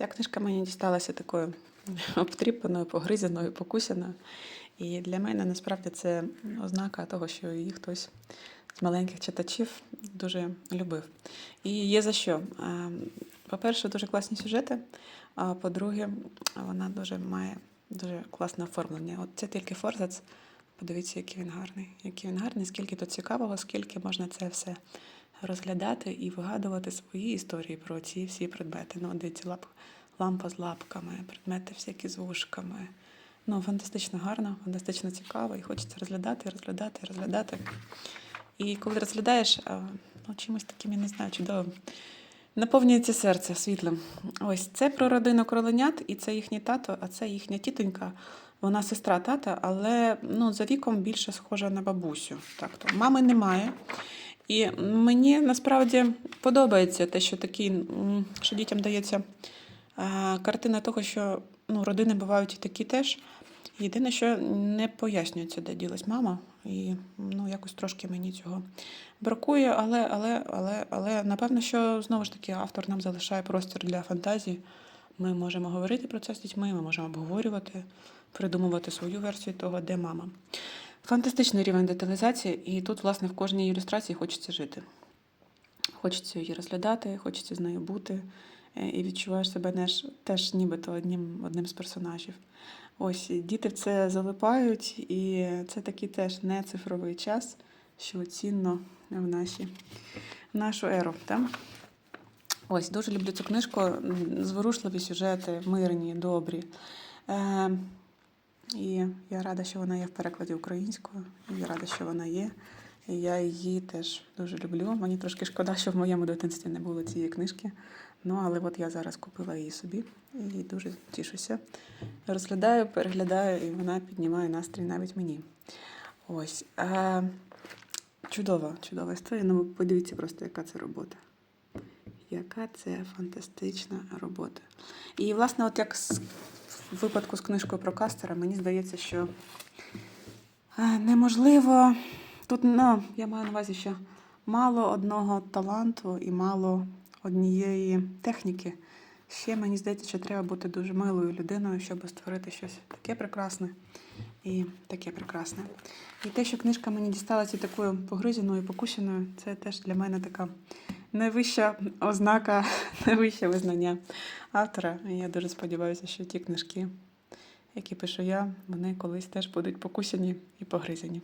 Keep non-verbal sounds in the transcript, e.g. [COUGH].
Ця книжка мені дісталася такою обтріпаною, погризаною, покусяною. І для мене насправді це ознака того, що її хтось з маленьких читачів дуже любив. І є за що. По-перше, дуже класні сюжети. А по-друге, вона дуже має дуже класне оформлення. От це тільки форзац. Подивіться, який він гарний. Який він гарний, скільки тут цікавого, скільки можна це все розглядати і вигадувати свої історії про ці всі предмети. Ну, дивіться, лап, лампа з лапками, предмети всякі з вушками. Ну, фантастично гарно, фантастично цікаво, і хочеться розглядати, розглядати, розглядати. І коли розглядаєш, ну, чимось таким, я не знаю, чудовим, наповнюється серце світлом. Ось це про родину кроленят, і це їхній тато, а це їхня тітонька. Вона сестра тата, але ну, за віком більше схожа на бабусю. Так, то мами немає. І мені насправді подобається те, що такі, що дітям дається картина того, що ну, родини бувають і такі теж. Єдине, що не пояснюється, де ділась мама, і ну, якось трошки мені цього бракує, але, але, але, але напевно, що знову ж таки автор нам залишає простір для фантазії. Ми можемо говорити про це з дітьми, ми можемо обговорювати, придумувати свою версію того, де мама. Фантастичний рівень деталізації, і тут, власне, в кожній ілюстрації хочеться жити. Хочеться її розглядати, хочеться з нею бути, е, і відчуваєш себе теж, теж нібито одним, одним з персонажів. Ось діти в це залипають, і це такий теж не цифровий час, що цінно в наші, в нашу еру. Так? Ось, дуже люблю цю книжку. Зворушливі сюжети, мирні, добрі. Е, і я рада, що вона є в перекладі українською. Я рада, що вона є. І я її теж дуже люблю. Мені трошки шкода, що в моєму дитинстві не було цієї книжки. Ну, але от я зараз купила її собі і дуже тішуся. Розглядаю, переглядаю, і вона піднімає настрій навіть мені. Ось. Чудова, чудова історія. Ну, подивіться просто, яка це робота. Яка це фантастична робота. І, власне, от як в випадку з книжкою про Кастера, мені здається, що е, неможливо. Тут, ну, я маю на увазі, що мало одного таланту і мало однієї техніки. Ще мені здається, що треба бути дуже милою людиною, щоб створити щось таке прекрасне і таке прекрасне. І те, що книжка мені дісталася такою погризеною, покусеною, це теж для мене така найвища ознака, [LAUGHS] найвище визнання автора. І я дуже сподіваюся, що ті книжки, які пишу я, вони колись теж будуть покусені і погризені.